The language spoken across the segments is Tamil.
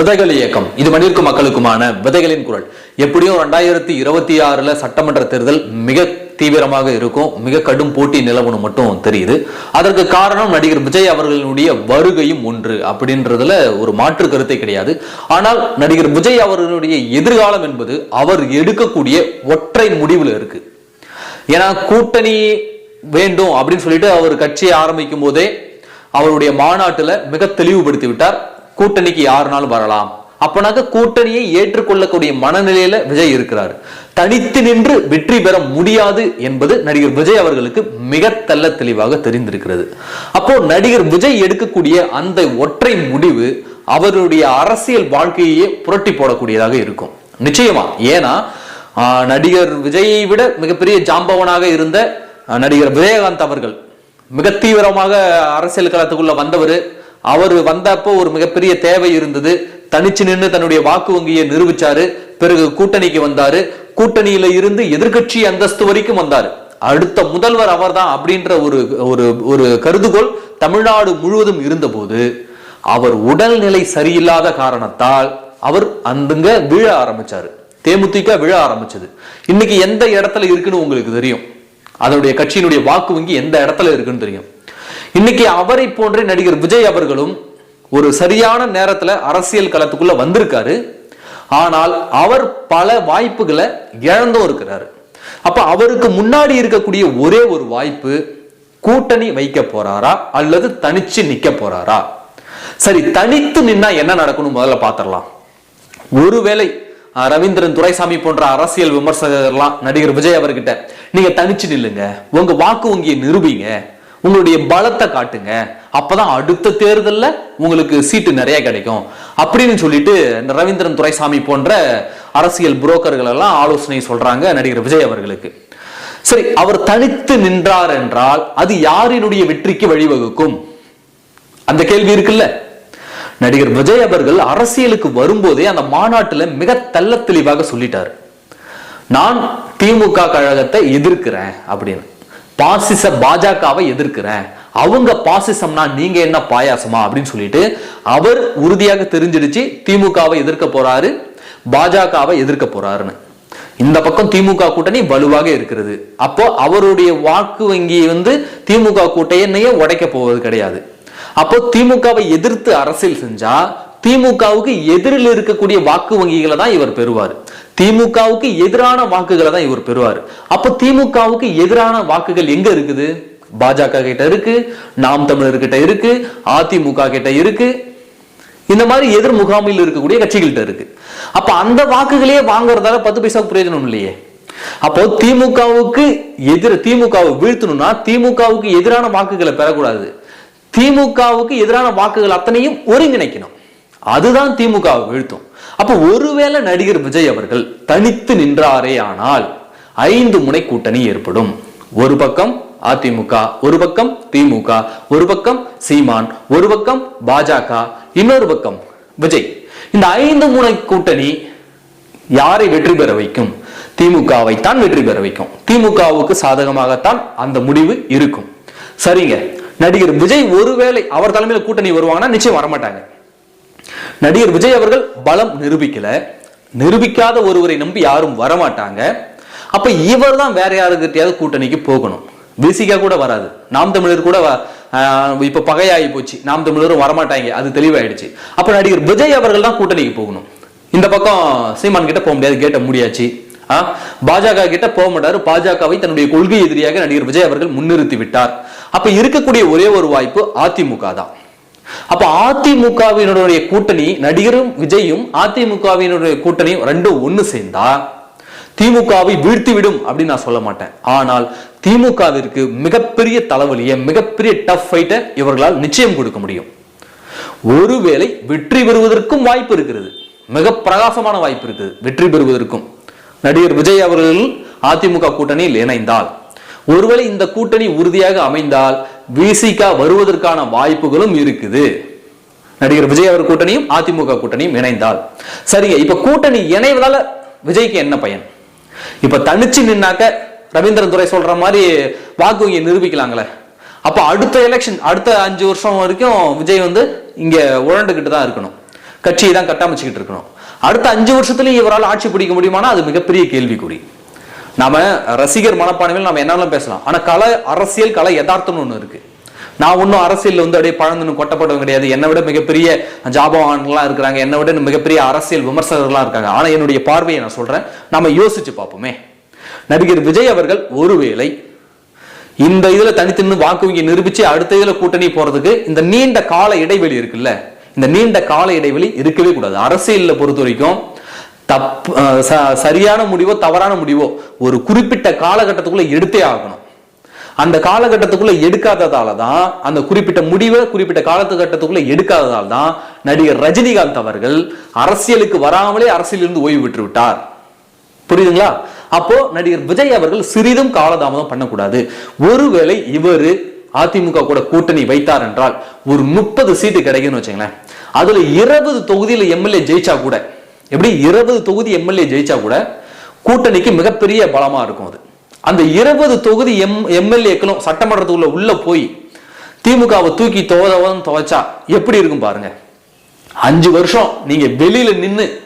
விதைகள் இயக்கம். இது மண்ணிற்கும் மக்களுக்குமான விதைகளின் குரல். எப்படியும் ரெண்டாயிரத்தி இருபத்தி ஆறுல சட்டமன்ற தேர்தல் மிக தீவிரமாக இருக்கும். மிக கடும் போட்டி நிலவணும் மட்டும் தெரியுது. அதற்கு காரணம் நடிகர் விஜய் அவர்களுடைய வருகையும் ஒன்று அப்படின்றதுல ஒரு மாற்று கருத்தை கிடையாது. ஆனால் நடிகர் விஜய் அவர்களுடைய எதிர்காலம் என்பது அவர் எடுக்கக்கூடிய ஒற்றை முடிவுல இருக்கு. ஏன்னா கூட்டணி வேண்டும் அப்படின்னு சொல்லிட்டு அவர் கட்சியை ஆரம்பிக்கும் போதே அவருடைய மாநாட்டுல மிக தெளிவுபடுத்தி விட்டார். கூட்டணிக்கு யாருனாலும் வரலாம். அப்பனாக்க கூட்டணியை ஏற்றுக்கொள்ளக்கூடிய மனநிலையில விஜய் இருக்கிறார். தனித்து நின்று வெற்றி பெற முடியாது என்பது நடிகர் விஜய் அவர்களுக்கு மிக தெல்ல தெளிவாக தெரிந்திருக்கிறது. அப்போ நடிகர் விஜய் எடுக்கக்கூடிய அந்த ஒற்றை முடிவு அவருடைய அரசியல் வாழ்க்கையே புரட்டி போடக்கூடியதாக இருக்கும். நிச்சயமா. ஏன்னா நடிகர் விஜயை விட மிகப்பெரிய ஜாம்பவனாக இருந்த நடிகர் விஜயகாந்த் அவர்கள் மிக தீவிரமாக அரசியல் களத்துக்குள்ள வந்தவர். அவர் வந்தப்போ ஒரு மிகப்பெரிய தேவை இருந்தது. தனிச்சு நின்று தன்னுடைய வாக்கு வங்கியை நிரூபிச்சாரு. பிறகு கூட்டணிக்கு வந்தாரு. கூட்டணியில இருந்து எதிர்க்கட்சி அந்தஸ்து வரைக்கும் வந்தாரு. அடுத்த முதல்வர் அவர்தான் அப்படின்ற ஒரு ஒரு ஒரு கருதுகோள் தமிழ்நாடு முழுவதும் இருந்தபோது அவர் உடல்நிலை சரியில்லாத காரணத்தால் அவர் அந்துங்க விழ ஆரம்பிச்சாரு. தேமுதிக விழ ஆரம்பிச்சது. இன்னைக்கு எந்த இடத்துல இருக்குன்னு உங்களுக்கு தெரியும்? அதனுடைய கட்சியினுடைய வாக்கு வங்கி எந்த இடத்துல இருக்குன்னு தெரியும்? இன்னைக்கு அவரை போன்ற நடிகர் விஜய் அவர்களும் ஒரு சரியான நேரத்துல அரசியல் களத்துக்குள்ள வந்திருக்காரு. ஆனால் அவர் பல வாய்ப்புகளை இழந்தும் இருக்கிறாரு. அப்ப அவருக்கு முன்னாடி இருக்கக்கூடிய ஒரே ஒரு வாய்ப்பு கூட்டணி வைக்க போறாரா அல்லது தனிச்சு நிக்க போறாரா? சரி தனித்து நின்னா என்ன நடக்கணும் முதல்ல பாத்திரலாம். ஒருவேளை ரவீந்திரன் துரைசாமி போன்ற அரசியல் விமர்சகர்லாம் நடிகர் விஜய் அவர்கிட்ட நீங்க தனிச்சு நில்லுங்க. உங்க வாக்கு வங்கியை நிரூபிங்க. உங்களுடைய பலத்தை காட்டுங்க. அப்பதான் அடுத்த தேர்தலில் உங்களுக்கு சீட்டு நிறைய கிடைக்கும். அப்படின்னு சொல்லிட்டு இந்த ரவீந்திரன் துரைசாமி போன்ற அரசியல் புரோக்கர்கள் எல்லாம் ஆலோசனை சொல்றாங்க நடிகர் விஜய் அவர்களுக்கு. சரி அவர் தனித்து நின்றார் என்றால் அது யாரினுடைய வெற்றிக்கு வழிவகுக்கும்? அந்த கேள்வி இருக்குல்ல. நடிகர் விஜய் அவர்கள் அரசியலுக்கு வரும்போதே அந்த மாநாட்டில் மிக தெள்ள தெளிவாக சொல்லிட்டார். நான் திமுக கழகத்தை எதிர்க்கிறேன் அப்படின்னு. பாசிச பாஜகவை எதிர்க்கிறேன் அவங்க பாசிசம்னா நீங்க என்ன பாயாசமா அப்படின்னு சொல்லிட்டு அவர் உறுதியாக தெரிஞ்சிடுச்சு திமுகவை எதிர்க்க போறாரு பாஜகவை எதிர்க்க போறாருன்னு. இந்த பக்கம் திமுக கூட்டணி வலுவாக இருக்கிறது. அப்போ அவருடைய வாக்கு வங்கி வந்து திமுக கூட்டணியே உடைக்க போவது கிடையாது. அப்போ திமுகவை எதிர்த்து அரசியல் செஞ்சா திமுகவுக்கு எதிரில் இருக்கக்கூடிய வாக்கு வங்கிகளை தான் இவர் பெறுவார். திமுகவுக்கு எதிரான வாக்குகளை தான் இவர் பெறுவார். அப்போ திமுகவுக்கு எதிரான வாக்குகள் எங்க இருக்குது? பாஜக கிட்ட இருக்கு நாம் தமிழர் கிட்ட இருக்கு அதிமுக கிட்ட இருக்கு. இந்த மாதிரி எதிர் முகாமில் இருக்கக்கூடிய கட்சிகள்கிட்ட இருக்கு. அப்ப அந்த வாக்குகளையே வாங்குறதால பத்து பைசா பிரயோஜனம் இல்லையே. அப்போ திமுகவுக்கு எதிர திமுகவை வீழ்த்தணும்னா திமுகவுக்கு எதிரான வாக்குகளை பெறக்கூடாது. திமுகவுக்கு எதிரான வாக்குகள் அத்தனையும் ஒருங்கிணைக்கணும். அதுதான் திமுகவை வீழ்த்தும். அப்போ ஒருவேளை நடிகர் விஜய் அவர்கள் தனித்து நின்றாரே ஆனால் ஐந்து முனை கூட்டணி ஏற்படும். ஒரு பக்கம் அதிமுக ஒரு பக்கம் திமுக ஒரு பக்கம் சீமான் ஒரு பக்கம் பாஜக இன்னொரு பக்கம் விஜய். இந்த ஐந்து முனை கூட்டணி யாரை வெற்றி பெற வைக்கும்? திமுகவை தான் வெற்றி பெற வைக்கும். திமுகவுக்கு சாதகமாகத்தான் அந்த முடிவு இருக்கும். சரிங்க. நடிகர் விஜய் ஒருவேளை அவர் தலைமையில கூட்டணி வருவாங்கன்னா நிச்சயம் வரமாட்டாங்க. நடிகர் விஜய் அவர்கள் பலம் நிரூபிக்கல. நிரூபிக்காத ஒருவரை நம்பி யாரும் வரமாட்டாங்க. அப்ப இவர் தான் வேற யாருக்கிட்டையாவது கூட்டணிக்கு போகணும். விசிகா கூட வராது. நாம் தமிழர் கூட வ- இப்ப பகையாகி போச்சு. நாம் தமிழரும் வரமாட்டாங்க. அது தெளிவாயிடுச்சு. அப்ப நடிகர் விஜய் அவர்கள் தான் கூட்டணிக்கு போகணும். இந்த பக்கம் சீமான் கிட்ட போக முடியாது. கேட்ட முடியாச்சு. ஆ, பாஜக கிட்ட போக மாட்டாரு. பாஜகவை தன்னுடைய கொள்கை எதிரியாக நடிகர் விஜய் அவர்கள் முன்னிறுத்தி விட்டார். அப்ப இருக்கக்கூடிய ஒரே ஒரு வாய்ப்பு அதிமுக தான். அப்ப அதிமுகவினுடைய கூட்டணி நடிகரும் விஜயும் அதிமுகவினுடைய கூட்டணி ரெண்டும் ஒண்ணு சேர்ந்தா திமுகவை வீழ்த்தி விடும் அப்படின்னு நான் சொல்ல மாட்டேன். ஆனால் திமுகவிற்கு மிகப்பெரிய தலைவலியை மிகப்பெரிய டஃப் ஃபைட்டை இவர்களால் நிச்சயம் கொடுக்க முடியும். ஒருவேளை வெற்றி பெறுவதற்கும் வாய்ப்பு இருக்கிறது. மிக பிரகாசமான வாய்ப்பு இருக்குது. வெற்றி பெறுவதற்கும். நடிகர் விஜய் அவர்கள் அதிமுக கூட்டணியில் இணைந்தால். ஒருவேளை இந்த கூட்டணி உறுதியாக அமைந்தால் விசிகா வருவதற்கான வாய்ப்புகளும் இருக்குது. நடிகர் விஜய் அவர் கூட்டணியும் அதிமுக கூட்டணியும் இணைந்தால். சரிங்க இப்ப கூட்டணி இணைவதால விஜய்க்கு என்ன பயன்? இப்ப தனிச்சு நின்னாக்க ரவீந்திரன் துரை சொல்ற மாதிரி வாக்கு இங்கே நிரூபிக்கலாங்களே. அப்ப அடுத்த எலெக்ஷன் அடுத்த அஞ்சு வருஷம் வரைக்கும் விஜய் வந்து இங்க உழண்டுகிட்டு தான் இருக்கணும். கட்சியை தான் கட்டமைச்சுக்கிட்டு இருக்கணும். அடுத்த அஞ்சு வருஷத்துலயும் இவரால் ஆட்சி பிடிக்க முடியுமானா அது மிகப்பெரிய கேள்விக்குறி. நாம ரசிகர் மனப்பான்மையில் நம்ம என்னாலும் பேசலாம். ஆனா கலை அரசியல் கலை யதார்த்தம்னு ஒண்ணு இருக்கு. நான் ஒன்றும் அரசியல் வந்து அப்படியே பழந்துன்னு கொட்டப்பட்டவங்க கிடையாது. என்னை விட மிகப்பெரிய ஜாபவான்கள்லாம் இருக்கிறாங்க. என்னை விட மிகப்பெரிய அரசியல் விமர்சகர்கள்லாம் இருக்காங்க. ஆனால் என்னுடைய பார்வையை நான் சொல்றேன். நம்ம யோசிச்சு பார்ப்போமே. நடிகர் விஜய் அவர்கள் ஒருவேளை இந்த இதில் தனித்தின்னு வாக்கு வங்கி நிரூபிச்சு அடுத்த இதில் கூட்டணி போறதுக்கு இந்த நீண்ட கால இடைவெளி இருக்குல்ல? இந்த நீண்ட கால இடைவெளி இருக்கவே கூடாது. அரசியலில் பொறுத்த வரைக்கும் தப்பு ச- சரியான முடிவோ தவறான முடிவோ ஒரு குறிப்பிட்ட காலகட்டத்துக்குள்ள எடுத்தே ஆகணும். அந்த காலகட்டத்துக்குள்ள எடுக்காததால தான் அந்த குறிப்பிட்ட முடிவை குறிப்பிட்ட காலத்துக்கட்டத்துக்குள்ள எடுக்காததால் தான் நடிகர் ரஜினிகாந்த் அவர்கள் அரசியலுக்கு வராமலே அரசியலிருந்து ஓய்வு பெற்று விட்டார் புரியுதுங்களா? அப்போ நடிகர் விஜய் அவர்கள் சிறிதும் காலதாமதம் பண்ணக்கூடாது. ஒருவேளை இவர் அதிமுக கூட கூட்டணி வைத்தார் என்றால் ஒரு முப்பது சீட்டு கிடைக்கும்னு வச்சுங்களேன். அதுல இருபது தொகுதியில எம்எல்ஏ ஜெயிச்சா கூட எப்படி இருபது தொகுதி எம்எல்ஏ ஜெயிச்சா கூட கூட்டணிக்கு மிகப்பெரிய பலமா இருக்கும் அது. அந்த இருபது தொகுதி எம் எம்எல்ஏக்களும் சட்டமன்றத்துக்குள்ள உள்ள போய் திமுகவை தூக்கி துவதவன் துவைச்சா எப்படி இருக்கும் பாருங்க. அஞ்சு வருஷம் நீங்க வெளியில நின்று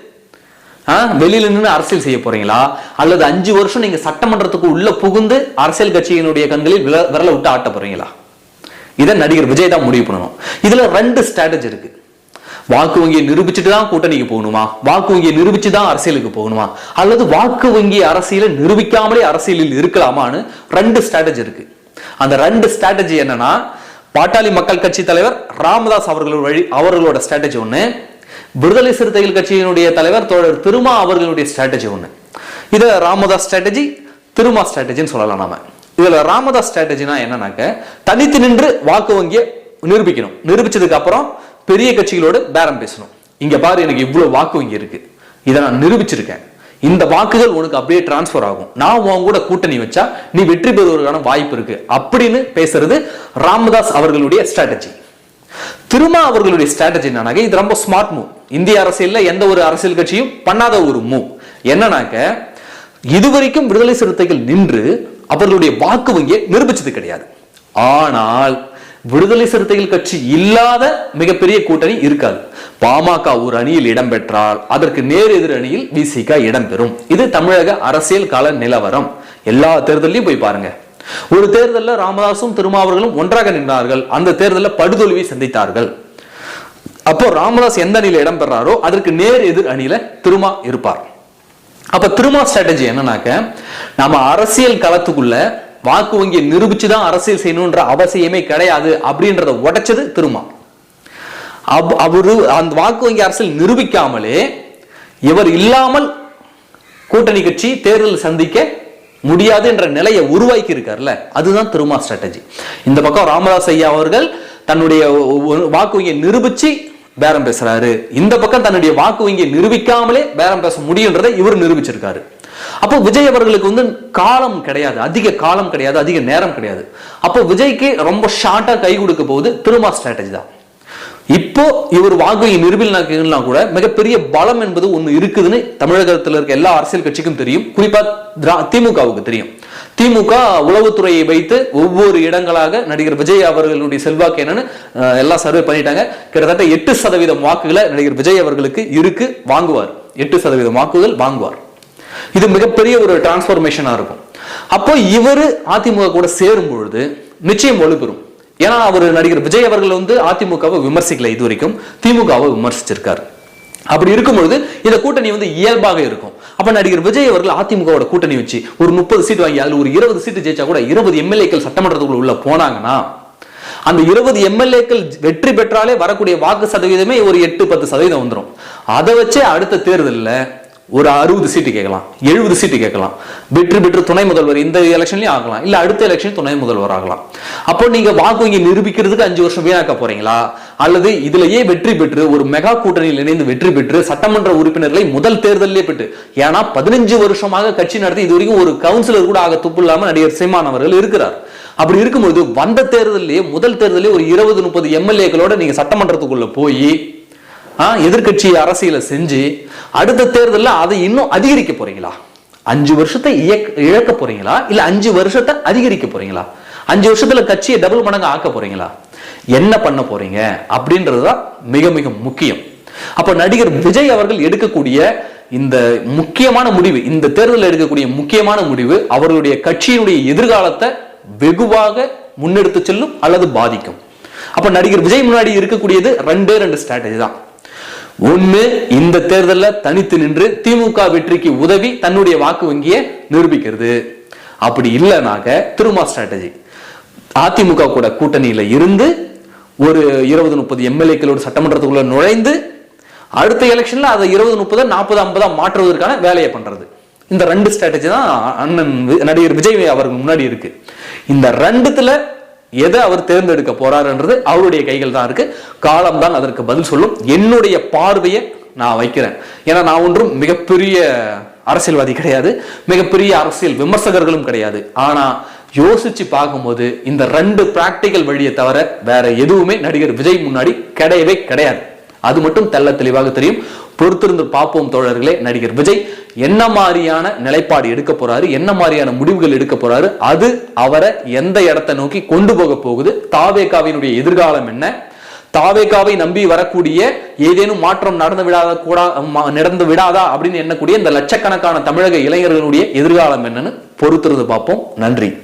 வெளியில நின்று அரசியல் செய்ய போறீங்களா? அல்லது அஞ்சு வருஷம் நீங்க சட்டமன்றத்துக்கு உள்ள புகுந்து அரசியல் கட்சியினுடைய கண்களில் விர- விரல விட்டு ஆட்ட போறீங்களா? இதை நடிகர் விஜய் தான் முடிவு பண்ணணும். இதுல ரெண்டு ஸ்ட்ராட்டஜி இருக்கு. வாக்கு வங்கியை நிரூபிச்சுட்டு தான் கூட்டணிக்கு போகணுமா? வாக்கு வங்கியை நிரூபிச்சு தான் அரசியலுக்கு போகணுமா? அல்லது வாக்கு வங்கி அரசியலை நிரூபிக்காமலே அரசியலில் இருக்கலாமான்னு ரெண்டு ஸ்ட்ராட்டஜி இருக்கு. அந்த ரெண்டு ஸ்ட்ராட்டஜி என்னன்னா பாட்டாளி மக்கள் கட்சி தலைவர் ராமதாஸ் அவர்களோட வழி அவர்களோட ஸ்ட்ராட்டஜி ஒண்ணு. விடுதலை சிறுத்தைகள் கட்சியினுடைய தலைவர் தோழர் திருமா அவர்களுடைய ஸ்ட்ராட்டஜி ஒண்ணு. இது ராமதாஸ் ஸ்ட்ராட்டஜி திருமா ஸ்ட்ராட்டஜின்னு சொல்லலாம் நாம. இதுல ராமதாஸ் ஸ்ட்ராட்டஜினா என்னன்னாக்க தனித்து நின்று வாக்கு வங்கியை நிரூபிக்கணும். நிரூபிச்சதுக்கு அப்புறம் பெரிய கட்சிகளோடு பேரம் பேசணும். இங்க பாரு எனக்கு இவ்வளவு வாக்கு வங்கி இருக்கு. இதை நான் நிரூபிச்சிருக்கேன். இந்த வாக்குகள் உனக்கு அப்படியே டிரான்ஸ்ஃபர் ஆகும். நான் உன் கூட கூட்டணி வச்சா நீ வெற்றி பெறுவதற்கான வாய்ப்பு இருக்கு. அப்படின்னு பேசுறது ராமதாஸ் அவர்களுடைய ஸ்ட்ராட்டஜி திருமா அவர்களுடைய ஸ்ட்ராட்டஜி என்னன்னாக்க இது ரொம்ப ஸ்மார்ட் மூவ் இந்திய அரசியல்ல எந்த ஒரு அரசியல் கட்சியும் பண்ணாத ஒரு மூவ் என்னன்னாக்க இதுவரைக்கும் விடுதலை சிறுத்தைகள் நின்று அவர்களுடைய வாக்கு வங்கியை நிரூபிச்சது கிடையாது. ஆனால் விடுதலை சிறுத்தைகள் கட்சி இல்லாத மிகப்பெரிய கூட்டணி இருக்காது. பாமக ஒரு அணியில் இடம்பெற்றால் அதற்கு நேர் எதிர் அணியில் விசிக இடம்பெறும். இது தமிழக அரசியல் கால நிலவரம். எல்லா தேர்தலையும் போய் பாருங்க. ஒரு தேர்தலில் ராமதாசும் திருமாவர்களும் ஒன்றாக நின்றார்கள். அந்த தேர்தலில் படுதோல்வியை சந்தித்தார்கள். அப்போ ராமதாஸ் எந்த அணியில இடம்பெறாரோ அதற்கு நேர் எதிர் அணியில திருமா இருப்பார். அப்ப திருமா ஸ்ட்ராட்டஜி என்னன்னாக்க நம்ம அரசியல் களத்துக்குள்ள வாக்கு வங்கியை நிரூபிச்சு தான் அரசியல் செய்யணுன்ற அவசியமே கிடையாது அப்படின்றத உடைச்சது திருமா. அவ்- அவரு அந்த வாக்கு வங்கி அரசியல் நிரூபிக்காமலே இவர் இல்லாமல் கூட்டணி கட்சி தேர்தல் சந்திக்க முடியாது என்ற நிலையை உருவாக்கி இருக்கார்ல அதுதான் திருமா ஸ்ட்ராட்டஜி இந்த பக்கம் ராமதாஸ் ஐயா அவர்கள் தன்னுடைய வாக்கு வங்கியை நிரூபிச்சு பேரம் பேசுறாரு. இந்த பக்கம் தன்னுடைய வாக்கு வங்கியை நிரூபிக்காமலே பேரம் பேச முடியுன்றதை இவர் நிரூபிச்சிருக்காரு. அப்போ விஜய் அவர்களுக்கு வந்து காலம் கிடையாது. அதிக காலம் கிடையாது. அதிக நேரம் கிடையாது. அப்போ விஜய்க்கு ரொம்ப ஷார்ட்டாக கை கொடுக்க போகுது திருமா ஸ்ட்ராட்டஜி தான். இப்போ இவர் வாக்குயை நிரூபினா கூட மிகப்பெரிய பலம் என்பது ஒன்று இருக்குதுன்னு தமிழகத்தில் இருக்க எல்லா அரசியல் கட்சிக்கும் தெரியும். குறிப்பா திரா- திமுகவுக்கு தெரியும். திமுக உளவுத்துறையை வைத்து ஒவ்வொரு இடங்களாக நடிகர் விஜய் அவர்களுடைய செல்வாக்கு என்னன்னு எல்லாம் சர்வே பண்ணிட்டாங்க. கிட்டத்தட்ட எட்டு சதவீதம் வாக்குகளை நடிகர் விஜய் அவர்களுக்கு இருக்கு வாங்குவார். எட்டு சதவீதம் வாக்குகள் வாங்குவார். இது மிகப்பெரிய ஒரு டிரான்ஸ்ஃபர்மேஷனாக இருக்கும். அப்போ இவரு அதிமுக கூட சேரும் பொழுது நிச்சயம் வலுப்பெறும். ஏன்னா அவர் நடிகர் விஜய் அவர்கள் வந்து அதிமுகவை விமர்சிக்கல இது வரைக்கும் திமுகவை விமர்சிச்சிருக்காரு. அப்படி இருக்கும் பொழுது இந்த கூட்டணி வந்து இயல்பாக இருக்கும். அப்ப நடிகர் விஜய் அவர்கள் அதிமுகவோட கூட்டணி வச்சு ஒரு முப்பது சீட் வாங்கி அதில் ஒரு இருபது சீட்டு ஜெயிச்சா கூட இருபது எம்எல்ஏக்கள் சட்டமன்றத்துக்குள்ள உள்ள போனாங்கன்னா அந்த இருபது எம்எல்ஏக்கள் வெற்றி பெற்றாலே வரக்கூடிய வாக்கு சதவீதமே ஒரு எட்டு பத்து சதவீதம் வந்துடும் அதை வச்சே அடுத்த தேர்தலில் ஒரு அறுபது சீட்டு கேட்கலாம் எழுபது சீட்டு கேட்கலாம். வெற்றி பெற்று துணை முதல்வர் இந்த எலெக்ஷன்லயும் ஆகலாம் இல்ல அடுத்த எலெக்ஷன் துணை முதல்வர் ஆகலாம். அப்போ நீங்க வாக்கு வங்கி நிரூபிக்கிறதுக்கு அஞ்சு வருஷம் வீணாக்க போறீங்களா? அல்லது இதுலயே வெற்றி பெற்று ஒரு மெகா கூட்டணியில் இணைந்து வெற்றி பெற்று சட்டமன்ற உறுப்பினர்களை முதல் தேர்தலிலே பெற்று ஏன்னா பதினஞ்சு வருஷமாக கட்சி நடத்தி இது வரைக்கும் ஒரு கவுன்சிலர் கூட ஆக துப்பு இல்லாம நடிகர் சீமான் அவர்கள் இருக்கிறார். அப்படி இருக்கும்போது வந்த தேர்தலே முதல் தேர்தலே ஒரு இருபது முப்பது எம்எல்ஏக்களோட நீங்க சட்டமன்றத்துக்குள்ள போய் எதிர்கட்சி அரசியலை செஞ்சு அடுத்த தேர்தலில் அதை இன்னும் அதிகரிக்க போறீங்களா? அஞ்சு வருஷத்தை இழக்க போறீங்களா? இல்ல அஞ்சு வருஷத்தை அதிகரிக்க போறீங்களா? அஞ்சு வருஷத்துல கட்சியை டபுள் மடங்கு ஆக்க போறீங்களா? என்ன பண்ண போறீங்க? அப்படின்றதுதான் மிக மிக முக்கியம். அப்ப நடிகர் விஜய் அவர்கள் எடுக்கக்கூடிய இந்த முக்கியமான முடிவு இந்த தேர்தலில் எடுக்கக்கூடிய முக்கியமான முடிவு அவர்களுடைய கட்சியினுடைய எதிர்காலத்தை வெகுவாக முன்னெடுத்து செல்லும் அல்லது பாதிக்கும். அப்ப நடிகர் விஜய் முன்னாடி இருக்கக்கூடியது ரெண்டே ரெண்டு ஸ்ட்ராட்டஜி தான். ஒண்ணு இந்த தேர்தலில் தனித்து நின்று திமுக வெற்றிக்கு உதவி தன்னுடைய வாக்கு வங்கியை நிரூபிக்கிறது. அப்படி இல்லைனாக்க திருமா ஸ்ட்ராட்டஜி அதிமுக கூட கூட்டணியில் இருந்து ஒரு இருபது முப்பது எம்எல்ஏக்களோட சட்டமன்றத்துக்குள்ள நுழைந்து அடுத்த எலெக்ஷன்ல அதை இருபது முப்பது நாற்பது ஐம்பதா மாற்றுவதற்கான வேலையை பண்றது. இந்த ரெண்டு ஸ்ட்ராட்டஜி தான் அண்ணன் நடிகர் விஜய் அவருக்கு முன்னாடி இருக்கு. இந்த ரெண்டுத்துல எதை அவர் தேர்ந்தெடுக்க போறாருன்றது அவருடைய கைகள் தான் இருக்கு. காலம் தான் அதற்கு பதில் சொல்லும். என்னுடைய பார்வையை நான் வைக்கிறேன். ஏன்னா நான் ஒன்றும் மிகப்பெரிய அரசியல்வாதி கிடையாது. மிகப்பெரிய அரசியல் விமர்சகர்களும் கிடையாது. ஆனா யோசிச்சு பார்க்கும்போது இந்த ரெண்டு பிராக்டிக்கல் வழியை தவிர வேற எதுவுமே நடிகர் விஜய் முன்னாடி கிடையவே கிடையாது. அது மட்டும் தெள்ள தெளிவாக தெரியும். பொறுத்திருந்து பார்ப்போம் தோழர்களே நடிகர் விஜய். என்ன மாதிரியான நிலைப்பாடு எடுக்க போறாரு? என்ன மாதிரியான முடிவுகள் எடுக்க போறாரு? அது அவரை எந்த இடத்தை நோக்கி கொண்டு போக போகுது? தாவேகாவினுடைய எதிர்காலம் என்ன? தாவேகாவை நம்பி வரக்கூடிய ஏதேனும் மாற்றம் நடந்து விடாத கூட நடந்து விடாதா அப்படின்னு எண்ணக்கூடிய இந்த லட்சக்கணக்கான தமிழக இளைஞர்களுடைய எதிர்காலம் என்னன்னு பொறுத்துறது பார்ப்போம். நன்றி.